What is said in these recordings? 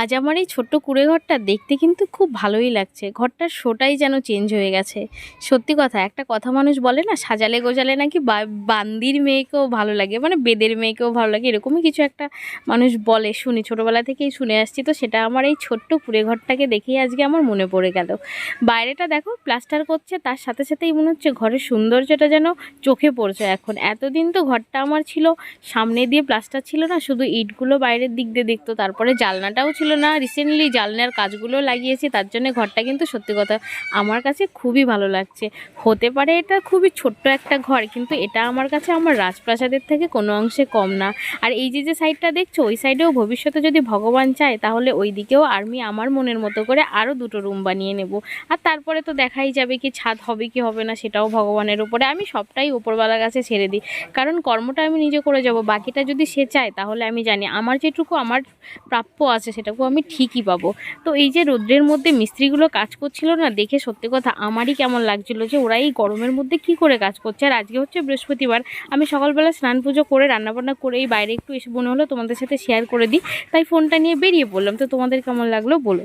আজ আমার এই ছোট্ট কুড়ে ঘরটা দেখতে কিন্তু খুব ভালোই লাগছে। ঘরটার শোটাই যেন চেঞ্জ হয়ে গেছে। সত্যি কথা, একটা কথা মানুষ বলে না, সাজালে গোজালে নাকি বান্দির মেয়েকেও ভালো লাগে মানে বেদের মেয়েকেও ভালো লাগে, এরকমই কিছু একটা মানুষ বলে। শুনি, ছোটোবেলা থেকেই শুনে আসছি তো, সেটা আমার এই ছোট্ট কুড়ে ঘরটাকে দেখেই আজকে আমার মনে পড়ে গেল। বাইরেটা দেখো প্লাস্টার করছে, তার সাথে সাথেই মনে হচ্ছে ঘরের সৌন্দর্যটা যেন চোখে পড়ছে এখন। এতদিন তো ঘরটা আমার ছিল, সামনে দিয়ে প্লাস্টার ছিল না, শুধু ইটগুলো বাইরের দিক দিয়ে দেখতো, তারপরে জালনাটাও ছিল না। রিসেন্টলি জালনার কাজগুলো লাগিয়েছি, তার জন্য ঘরটা কিন্তু সত্যি কথা আমার কাছে খুবই ভালো লাগছে। হতে পারে এটা খুবই ছোট্ট একটা ঘর, কিন্তু এটা আমার কাছে আমার রাজপ্রাসাদের থেকে কোনো অংশে কম না। আর এই যে যে সাইডটা দেখছ, ওই সাইডেও ভবিষ্যতে যদি ভগবান চায়, তাহলে ওই দিকেও আমি আমার মনের মতো করে আরও দুটো রুম বানিয়ে নেব। আর তারপরে তো দেখাই যাবে কি ছাদ হবে কি হবে না, সেটাও ভগবানের উপরে। আমি সবটাই উপরওয়ালার কাছে ছেড়ে দিই। কারণ কর্মটা আমি নিজে করে যাব, বাকিটা যদি সে চায়, তাহলে আমি জানি আমার যেটুকু আমার প্রাপ্য আছে সেটাকেও আমি ঠিকই পাবো। তো এই যে রোদ্রের মধ্যে মিস্ত্রিগুলো কাজ করছিল না, দেখে সত্যি কথা আমারই কেমন লাগছিল যে ওরা এই গরমের মধ্যে কি করে কাজ করছে। আর আজকে হচ্ছে বৃহস্পতিবার, আমি সকালবেলা স্নান পুজো করে, রান্নাবান্না করে এই বাইরে একটু এসে মনে হলো তোমাদের সাথে শেয়ার করে দিই। তাই ফোনটা নিয়ে বেরিয়ে পড়লাম। তো তোমাদের কেমন লাগল বলো।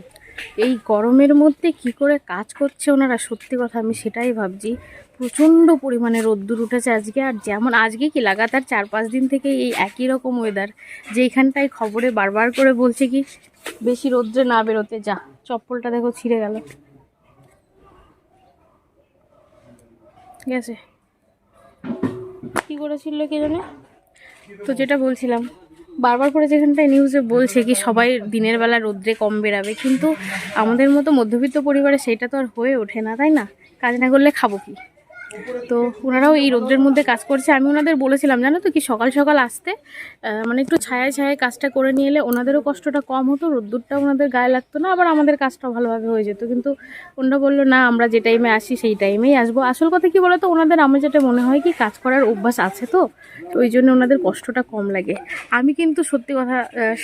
এই গরমের মধ্যে কি করে কাজ করছে ওনারা? সত্যি কথা আমি সেটাই ভাবছি। প্রচণ্ড পরিমাণে রোদ্দুর উঠেছে আজকে, আর যেমন আজকে কি লাগাতার চার পাঁচ দিন থেকে এই একই রকম ওয়েদার যেখানটায় খবরে বারবার করে বলছে কি, বেশি রোদ্রে না বেরোতে, যা, চপ্পলটা দেখো ছিঁড়ে গেল। গেছে। কি করেছিল কে জানে? তো যেটা বলছিলাম বারবার করে যেখানটায় নিউজে বলছে কি সবাই দিনের বেলা রোদ্রে কম বেরাবে কিন্তু আমাদের মতো মধ্যবিত্ত পরিবারে সেটা তো আর হয়ে ওঠে না, তাই না? কাজ না করলে খাব কি? তো ওনারাও এই রোদ্রের মধ্যে কাজ করছে। আমি ওনাদের বলেছিলাম, জানো তো কি, সকাল সকাল আসতে মানে একটু ছায়ায় ছায়ায় কাজটা করে নিয়ে এলে ওনাদেরও কষ্টটা কম হতো রোদ্দুরটা ওনাদের গায়ে লাগতো না, আবার আমাদের কাজটা ভালোভাবে হয়ে যেত। কিন্তু ওনারা বলল, না, আমরা যে টাইমে আসি সেই টাইমেই আসব। আসল কথা কি বলতো, ওনাদের আমার যেটা মনে হয় কি, কাজ করার অভ্যাস আছে তো তো ওই জন্য ওনাদের কষ্টটা কম লাগে। আমি কিন্তু সত্যি কথা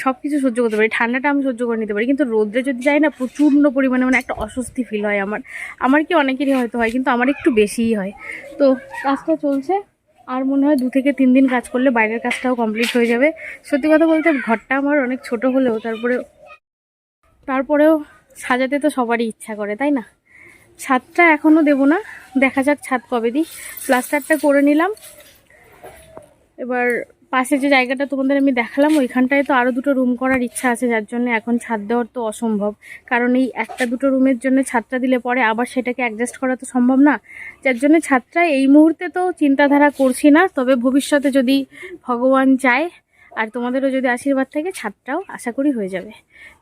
সব কিছু সহ্য করতে পারি, ঠান্ডাটা আমি সহ্য করে নিতে পারি, কিন্তু রোদ্রে যদি যাই না, প্রচণ্ড পরিমাণে মানে একটা অস্বস্তি ফিল হয় আমার। আমার কি অনেকেরই হয়তো হয়, কিন্তু আমার একটু বেশিই হয়। তো কাজটা চলছে, আর মনে হয় দু থেকে তিন দিন কাজ করলে বাইরের কাজটাও কমপ্লিট হয়ে যাবে। সত্যি কথা বলতে ঘরটা আমার অনেক ছোট হলেও তারপরে, তারপরেও সাজাতে তো সবারই ইচ্ছা করে, তাই না? ছাদটা এখনও দেব না, দেখা যাক ছাদ কবে দিই। প্লাস্টারটা করে নিলাম। এবার পাশে যে জায়গাটা তোমাদের আমি দেখালাম, ওইখানটায় তো আরও দুটো রুম করার ইচ্ছা আছে, যার জন্য এখন ছাদ দেওয়ার তো অসম্ভব। কারণ এই একটা দুটো রুমের জন্য ছাদটা দিলে পরে আবার সেটাকে অ্যাডজাস্ট করা তো সম্ভব না। যার জন্য ছাদটা এই মুহূর্তে তো চিন্তাধারা করছি না, তবে ভবিষ্যতে যদি ভগবান চায় আর তোমাদেরও যদি আশীর্বাদ থাকে ছাদটাও আশা করি হয়ে যাবে।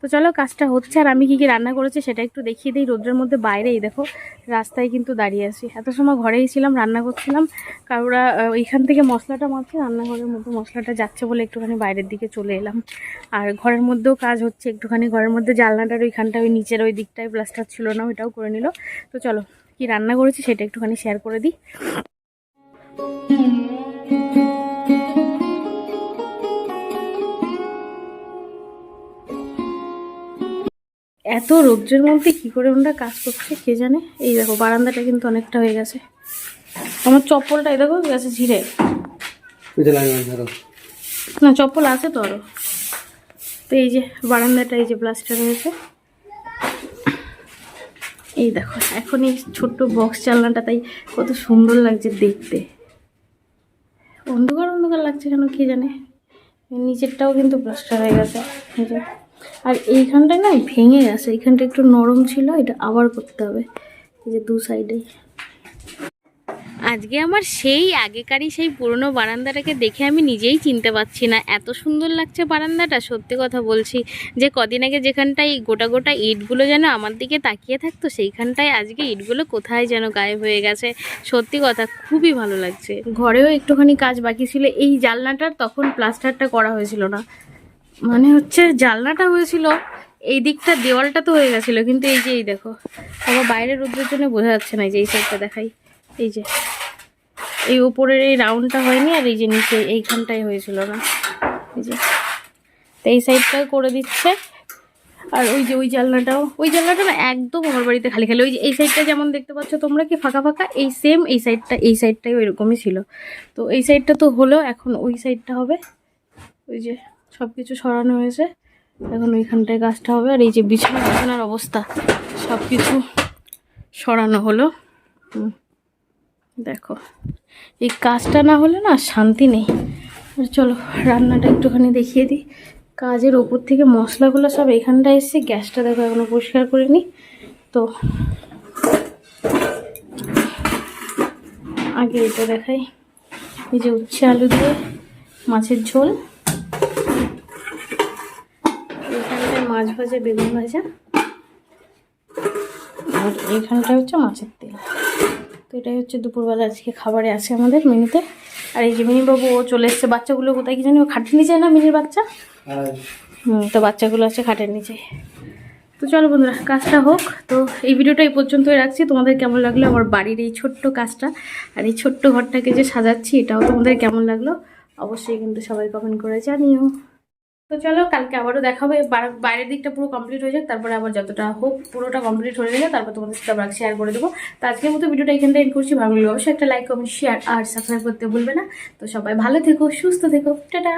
তো চলো কাজটা হচ্ছে আর আমি কী কী রান্না করেছি সেটা একটু দেখিয়ে দিই। রোদ্রের মধ্যে বাইরেই দেখো রাস্তায় কিন্তু দাঁড়িয়ে আছি। এত সময় ঘরেই ছিলাম রান্না করছিলাম। কারোরা আহ, ওইখান থেকে মশলাটা মারছে রান্নাঘরের মধ্যে মশলাটা যাচ্ছে বলে একটুখানি বাইরের দিকে চলে এলাম। আর ঘরের মধ্যেও কাজ হচ্ছে একটুখানি ঘরের মধ্যে জানলাটার ওইখানটা ওই নিচের ওই দিকটায় প্লাস্টার ছিল না ওইটাও করে নিল। তো চলো কি রান্না করেছি সেটা একটুখানি শেয়ার করে দিই। এত রৌদ্রের মধ্যে কি করে ওনারা কাজ করছে কে জানে? এই দেখো বারান্দাটা কিন্তু অনেকটা হয়ে গেছে। আমার চপ্পলটা এই দেখো গেছে ঝিরে না চপ্পল আছে তো আরও। তো এই যে বারান্দাটা এই যে প্লাস্টার হয়েছে। এই দেখো এখন এই ছোট্ট বক্স চালনাটা তাই কত সুন্দর লাগছে দেখতে। অন্ধকার অন্ধকার লাগছে কেন কে জানে? নিচেরটাও কিন্তু প্লাস্টার হয়ে গেছে। আর এইখানটায় না ভেঙে গেছে এইখানটা একটু নরম ছিল এটা আবার করতে হবে এই যে দু সাইডেই আজকে আমার সেই আগেকারই সেই পুরনো বারান্দাটাকে দেখে আমি নিজেই চিনতে পারছি না এত সুন্দর লাগছে বারান্দাটা সত্যি কথা বলছি। যে কদিন আগে যেখানটায় গোটা গোটা ইটগুলো যেন আমার দিকে তাকিয়ে থাকতো সেইখানটায় আজকে ইটগুলো কোথায় যেন গায়েব হয়ে গেছে সত্যি কথা খুবই ভালো লাগছে। ঘরেও একটুখানি কাজ বাকি ছিল এই জালনাটার তখন প্লাস্টারটা করা হয়েছিল না। মানে হচ্ছে জালনাটা হয়েছিল, এই দিকটা দেওয়ালটা তো হয়ে গেছিল, কিন্তু এই যে এই দেখো, আবার বাইরের রোদ্রের জন্য বোঝা যাচ্ছে না যে এই সাইডটা দেখাই, এই যে। এই উপরের এই রাউন্ডটা হয়নি আর এই যে নিচে এইখানটাই হয়েছিল না, এই যে। তো এই সাইডটাও করে দিচ্ছে, আর ওই যে ওই জানলাটাও, ওই জানলাটা না একদম আমার বাড়িতে খালি খালি, ওই যে এই সাইডটা যেমন দেখতে পাচ্ছ তোমরা কি ফাঁকা ফাঁকা, এই সেম এই সাইডটা এই সাইডটাই ওইরকমই ছিল। তো এই সাইডটা তো হলো, এখন ওই সাইডটা হবে, ওই যে। সব কিছু সরানো হয়েছে। এখন ওইখানটায় কাজটা হবে। আর এই যে বিছানা বিছানার অবস্থা সব কিছু সরানো হলো। দেখো। এই কাজটা না হলে না শান্তি নেই। আর চলো, রান্নাটা একটুখানি দেখিয়ে দিই। কাজের ওপর থেকে মশলাগুলো সব এখানটায় এসছে। গ্যাসটা দেখো এখনও পরিষ্কার করিনি। তো আগে এটা দেখাই। এই যে উচ্ছে আলু দিয়ে মাছের ঝোল। এখানটায় মাছ ভাজা, বেগুন ভাজা। আর এইখানটায় হচ্ছে মাছের তেল। তো এটাই হচ্ছে দুপুরবেলা আজকে খাবারে আছে আমাদের মেনুতে। আর এই যে মিনিবাবু, ও চলে এসছে। বাচ্চাগুলো কোথায় কি জানি, ও খাটের নিচে না মিনির বাচ্চা? হুম, তো বাচ্চাগুলো আছে খাটের নিচে। তো চলো বন্ধুরা, কাজটা হোক। তো এই ভিডিওটা এই পর্যন্তই রাখছি। তোমাদের কেমন লাগল আমার বাড়ির এই ছোট্ট কাজটা? আর এই ছোট্ট ঘরটাকে যে সাজাচ্ছি, এটাও তোমাদের কেমন লাগল? অবশ্যই কিন্তু সবাই কমেন্ট করে জানিও। তো চলো, কালকে আবারও দেখাবে বাইরের দিকটা পুরো কমপ্লিট হয়ে যাক, তারপরে আবার যতটা হোক পুরোটা কমপ্লিট হয়ে গেলে তারপর তোমাদের সাথে আবার শেয়ার করে দেবো। তো আজকের মতো ভিডিওটা এখানটা এন্ড করছি। ভালো লাগলে অবশ্যই একটা লাইক কমেন্ট শেয়ার আর সাবস্ক্রাইব করতে ভুলবে না। তো সবাই ভালো থেকো, সুস্থ থেকো। টাটা!